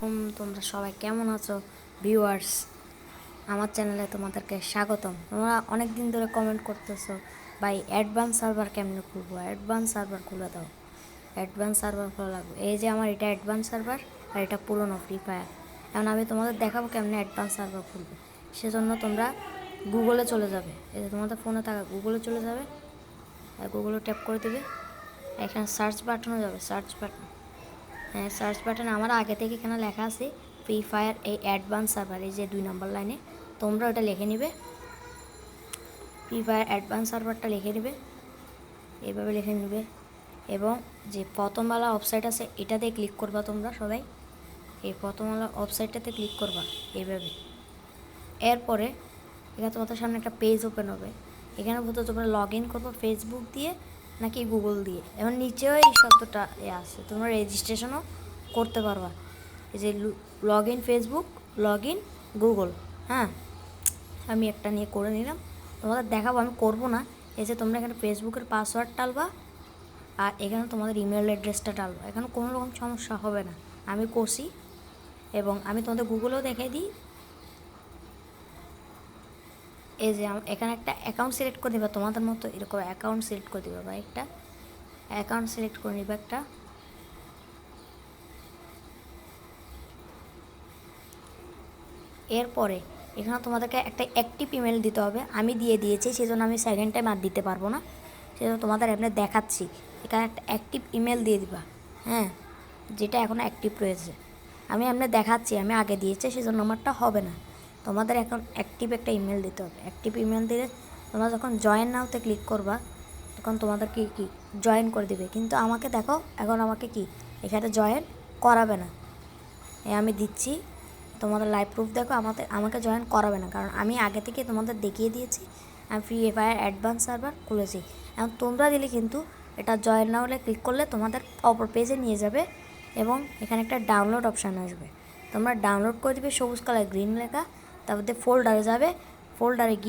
তোমরা সবাই কেমন আছো? ভিউয়ার্স আমার চ্যানেলে তোমাদেরকে স্বাগতম। তোমরা অনেক দিন ধরে কমেন্ট করতেছো, ভাই অ্যাডভান্স সার্ভার কেমনে খুলবো? অ্যাডভান্স সার্ভার খুলে দাও। অ্যাডভান্স সার্ভার খোলা লাগবে। এই যে আমার এটা অ্যাডভান্স সার্ভার আর এটা পুরনো ফ্রি ফায়ার এখন আমি তোমাদের দেখাবো কেমনে অ্যাডভান্স সার্ভার খুলবে। সেজন্য তোমরা গুগলে চলে যাবে। এই যে তোমাদের ফোনে থাকা গুগলে চলে যাবে, আর গুগলে ট্যাপ করে দেবে। এখানে সার্চ বাটনও যাবে সার্চ বাটন সার্চ বাটনে আমার আগে থেকে এখানে লেখা আছে ফ্রি ফায়ার এই অ্যাডভান্স সার্ভার এই যে দুই নম্বর লাইনে তোমরা ওটা লিখে নিবে। ফ্রি ফায়ার অ্যাডভান্স সার্ভারটা লিখে নিবে। এভাবে লিখে নিবে। এবং যে প্রথমওয়ালা ওয়েবসাইট আছে, এটাতে ক্লিক করবা তোমরা সবাই। এই প্রথমওয়ালা ওয়েবসাইটটাতে ক্লিক করবা, এইভাবে। এরপরে, এখানে তোমাদের সামনে একটা পেজ ওপেন হবে। এখানে বলতে তোমরা লগ ইন করব ফেসবুক দিয়ে। নাকি গুগল দিয়ে? এবং নিচেও এই শব্দটা আছে। তোমরা রেজিস্ট্রেশনও করতে পারবা। এই যে log in Facebook log in Google হ্যাঁ? আমি একটা নিয়ে করে নিলাম। তোমাদের দেখাবো, আমি করব না। এই যে তোমরা এখানে ফেসবুকের পাসওয়ার্ড টালবা আর এখানে তোমাদের ইমেল অ্যাড্রেসটা টালবা। এখানে কোনো রকম সমস্যা হবে না। আমি করছি এবং আমি তোমাদের গুগলেও দেখাই দিই। এই যে এখানে একটা অ্যাকাউন্ট সিলেক্ট করে দিবা, তোমাদের মতো এরকম অ্যাকাউন্ট সিলেক্ট করে দিবা বা একটা অ্যাকাউন্ট সিলেক্ট করে নিবা একটা। এরপরে এখানে তোমাদেরকে একটা অ্যাক্টিভ ইমেল দিতে হবে, আমি দিয়ে দিয়েছি সেই জন্য আমি সেকেন্ড টাইম আর দিতে পারব না। সেই জন্য তোমাদের এমনি দেখাচ্ছি, এখানে একটা অ্যাক্টিভ ইমেল দিয়ে দিবা হ্যাঁ যেটা এখন অ্যাক্টিভ রয়েছে। আমি এমনি দেখাচ্ছি, আমি আগে দিয়েছি সেই জন্য আমারটা হবে না। তোমাদের এখন অ্যাক্টিভ একটা ইমেল দিতে হবে। অ্যাক্টিভ ইমেল দিলে তোমরা যখন জয়েন নাওতে ক্লিক করবা, তখন তোমাদের কি কি জয়েন করে দিবে। কিন্তু আমাকে দেখো, এখন আমাকে কি? এখানে জয়েন করাবে না। আমি দিচ্ছি, তোমাদের লাইভ প্রুফ দেখো, আমাদের, আমাকে জয়েন করাবে না। কারণ আমি আগে থেকে তোমাদের দেখিয়ে দিয়েছি, আমি ফ্রি ফায়ার অ্যাডভান্স সার্ভার খুলেছি। এখন তোমরা দিলে কিন্তু এটা জয়েন না হলে ক্লিক করলে তোমাদের অপর পেজে নিয়ে যাবে এবং এখানে একটা ডাউনলোড অপশান আসবে। তোমরা ডাউনলোড করে দিবে সবুজ কালার গ্রিন লেখা। তারপর ফোল্ডারে যাবে ফোল্ডারে গিয়ে